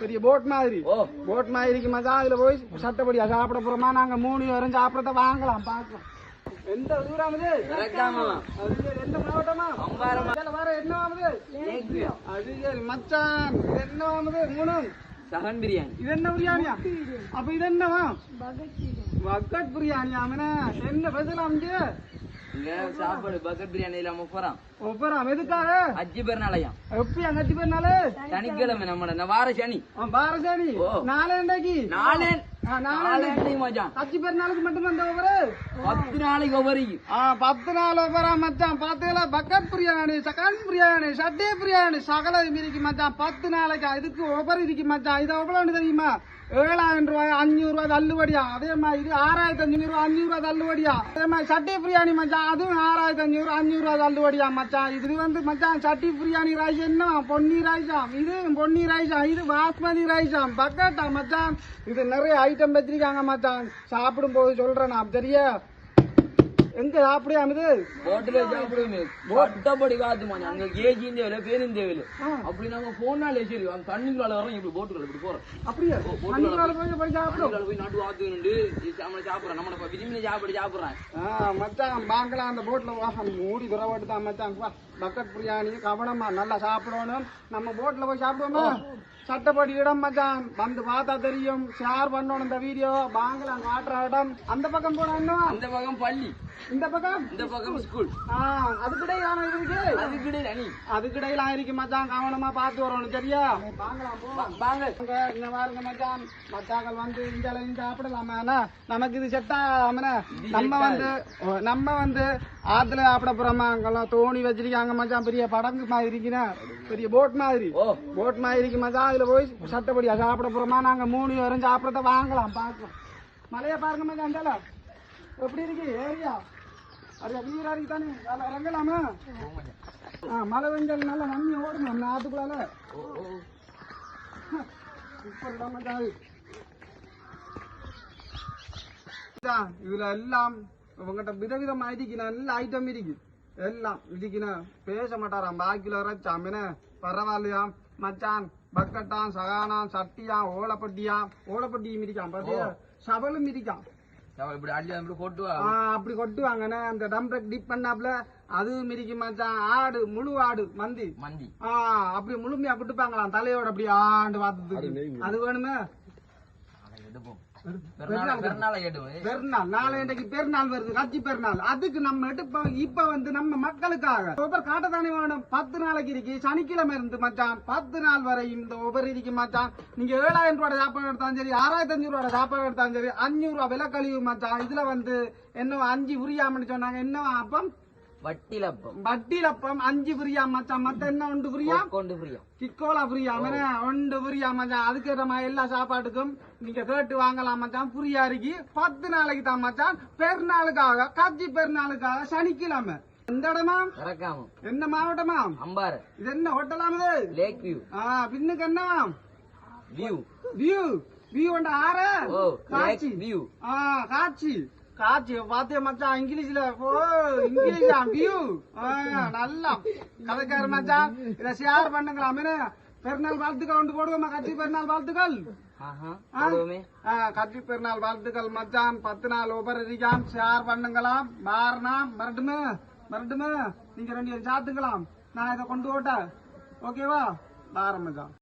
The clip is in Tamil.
பெரிய போட் மாதிரி. ஓ. போட் மாதிரிக்கு மச்சான் அதுல போய் சட்டப்படியா சாப்பிட போறோமா? நாங்க மூணு பேரும் சாப்பிடறத வாங்கலாம் பார்க்கலாம். எந்த ஊராமது எந்த மாவட்டமா? வர என்ன ஆகுது? அது மச்சான். என்ன ஆகுது? மூணு. சகன் பிரியாணி. இது என்ன பிரியாணியா? அப்ப இது என்னவா? பக்கட் பிரியாணி. அவன என்ன இங்க? சாப்பாடு பக்கெட் பிரியாணி இல்லாம போறான். ஒப்பராம் எதுக்காக? அஜி பெருநாளையாம் எப்படி அங்கச்சி பேர்னாலே சனிக்கிழமை நம்ம வார சனி. ஓ. நாளேண்டைக்கு நாளே நாளே நாளே மச்சான் அச்சு பெருநாளுக்கு மட்டும் வந்த ஒவ்வொரு? பத்து நாளைக்கு ஒவ்வொரு. பத்து நாள் ஒவ்வொரு மச்சான். பாத்தீங்களா? பக்கட் பிரியாணி சக்கான் பிரியாணி சட்டே பிரியாணி சகல இருக்கு மச்சான். பத்து நாளைக்கு இதுக்கு ஒவ்வொரு இருக்கு மச்சான். இது எவ்வளவு தெரியுமா? ஏழாயிரம் ரூபாய் அஞ்சூறு ரூபாய் தள்ளுபடியா? அதே மாதிரி இது ஆறாயிரத்தி அஞ்சூறு ரூபாய் அஞ்சூறு ரூபாய் தள்ளுபடியா? அதே மாதிரி சட்டி பிரியாணி மச்சான் அதுவும் ஆறாயிரத்தி அஞ்சூறு அஞ்சூறு ரூபாய் தள்ளுபடியா மச்சான்? இது வந்து மச்சான் சட்டி பிரியாணி ரைஸ் என்ன? பொன்னி ரைஸாம் இது பொன்னி ரைஸாம் இது பாஸ்மதி ரைஸாம் பக்கட்டா மச்சான்? இது நிறைய ஐட்டம் வச்சிருக்காங்க மச்சான் சாப்பிடும் போது சொல்றேன் நான் சரியா எங்க சாப்பிடியா இது ஹோட்டல்ல சாப்பிடுவோமே ஒட்டப்படி காத்து மச்சான் அங்க கேஜி தேவையில்ல பேரும் தேவையில்ல. அப்படி நம்ம போனாலே சரி. அந்த தண்ணிக்குள்ள வரோம் இப்படி போட்டுக்குள்ள இப்படி போறோம். அப்படியா? மண்ணுக்குள்ளார போய் தண்ணிக்குள்ள போய் நாட்டு வாத்து நின்று நம்ம சாப்பிடுறோம் நம்ம விரும்பி சாப்பிடு சாப்பிடுறேன். மச்சான் வாங்கலாம். அந்த போட்ல வாசம் மூடி துறவாட்டு தான் மச்சான். வா. பக்கெட் பிரியாணி கவனமா நல்லா சாப்பிடணும். நம்ம போட்ல போய் சாப்பிடுவோமா? சட்டப்படி இடம் மச்சான் வந்து பார்த்தா தெரியும். ஷேர் பண்ணணும் இந்த வீடியோ வாங்கலாம் காட்டுற இடம். அந்த பக்கம் போனா அந்த பக்கம் பள்ளி. இந்த பக்கம்? இந்த பக்கம் ஸ்கூல் ஆ அதுக்கிடையே இருக்கு அதுக்கிடையே அணி. அதுக்கிடையில இருக்கு மச்சான். கவனமா பார்த்து வரணும் சரியா? வாங்க இங்க பாருங்க மச்சான். மச்சாக்கள் வந்து இந்த அளவு சாப்பிடலாமா? நமக்கு இது செட் நம்ம வந்து நம்ம வந்து ஆத்துல சாப்பிட போறோமா? அங்கெல்லாம் தோணி வச்சிருக்காங்க மச்சான். பெரிய படங்கு மாதிரி இருக்குண்ணா. பெரிய போட் மாதிரி. போட் மாதிரி இருக்கு மச்சான். அதுல போய் சட்டப்படியா சாப்பிட போறோமா? நாங்க மூணு பேரும் சாப்பிடறத வாங்கலாம் பார்க்கலாம். மலைய பாருங்க மாதிரி அந்தால எப்படி இருக்கு? ஏரியா. அது வீரா இருக்கு தானே? இறங்கலாமா? ஆ மழை வெஞ்சல் நல்லா நம்பி ஓடணும் நாட்டுக்குள்ளால. சூப்பர் தான் இதுல எல்லாம் உங்ககிட்ட விதவிதமா இருக்கு நல்ல ஐட்டம் இருக்கு. எல்லாம் இதுக்குன்னு பேச மாட்டாராம் பாக்கில வர சாமின பரவாயில்லையா மச்சான்? பக்கட்டான் சகானாம் சட்டியாம் ஓலப்பட்டியாம் ஓலப்பட்டியும் இருக்கான் பாத்தியா சபலும் இருக்கான் இப்படி அப்படி கொட்டுவாங்கண்ணே அந்த டம்ப்ரக் டிப் பண்ணாப்ல அதுவும் இருக்கு மச்சான் ஆடு முழு ஆடு மந்தி மந்தி ஆ அப்படி முழுமையா விட்டுப்பாங்களாம் தலையோட அப்படி ஆண்டு பார்த்ததுக்கு அது வேணுமே அதை எடுப்போம் பெருநாளை நாளை இன்றைக்கு வருது கட்சி பெருநாள். அதுக்கு நம்ம எடுப்போம். இப்ப வந்து நம்ம மக்களுக்காக. ஒவ்வொரு காட்டத்தானே வேணும் பத்து நாளைக்கு இருக்கு. சனிக்கிழமை இருந்து மச்சான் பத்து நாள் வரையும் இந்த ஒவ்வொரு இருக்கு மச்சான். நீங்க ஏழாயிரம் ரூபாய் சாப்பாடு எடுத்தாலும் சரி ஆறாயிரத்தி அஞ்சூறு ரூபாய் சாப்பாடு எடுத்தாலும் சரி அஞ்சூறு ரூபாய் விலை கழிவு மச்சான். இதுல வந்து என்ன அஞ்சு உரியாமன்னு சொன்னாங்க. என்ன அப்பம்? வட்டிலப்பம். வட்டியிலப்பம் அஞ்சு புரியா மச்சான் மத்த என்ன ஒன்று புரியா? கொண்டு புரியும் கிக்கோலா புரியா ஒன்று புரியா மச்சான். அதுக்கு நம்ம எல்லா சாப்பாட்டுக்கும் நீங்க கேட்டு வாங்கலாம் மச்சான். புரியா இருக்கு பத்து நாளைக்கு தான் மச்சான். பெருநாளுக்காக காட்சி பெருநாளுக்காக சனிக்கிழமை. எந்த இடமா? மறக்காம என்ன மாவட்டமா? அம்பாறு. இது என்ன ஹோட்டலாமது லேக் வியூ ஆ பின்னுக்கு என்ன? வியூ வியூ வியூ ஆறு? காட்சி வியூ ஆ காட்சி காட்சி பாத்தியா மச்சான் இங்கிலீஷ்ல. ஓ இங்கிலீஷா வியூ நல்லா. கதைக்காரு மச்சான் இத ஷேர் பண்ணுங்களாமே பெருநாள் வாழ்த்துக்கள் ஒன்று போடுவோமா கட்சி பெருநாள் வாழ்த்துக்கள்? கட்சி பெருநாள் வாழ்த்துக்கள் மச்சான். பத்து நாள் ஒவ்வொரு இருக்காம் ஷேர் பண்ணுங்களாம். மாறினாம் மறட்டுமே மறட்டுமே நீங்க ரெண்டு சாத்துக்கலாம் நான் இதை கொண்டு ஓட்ட ஓகேவா பாரம் மச்சான்.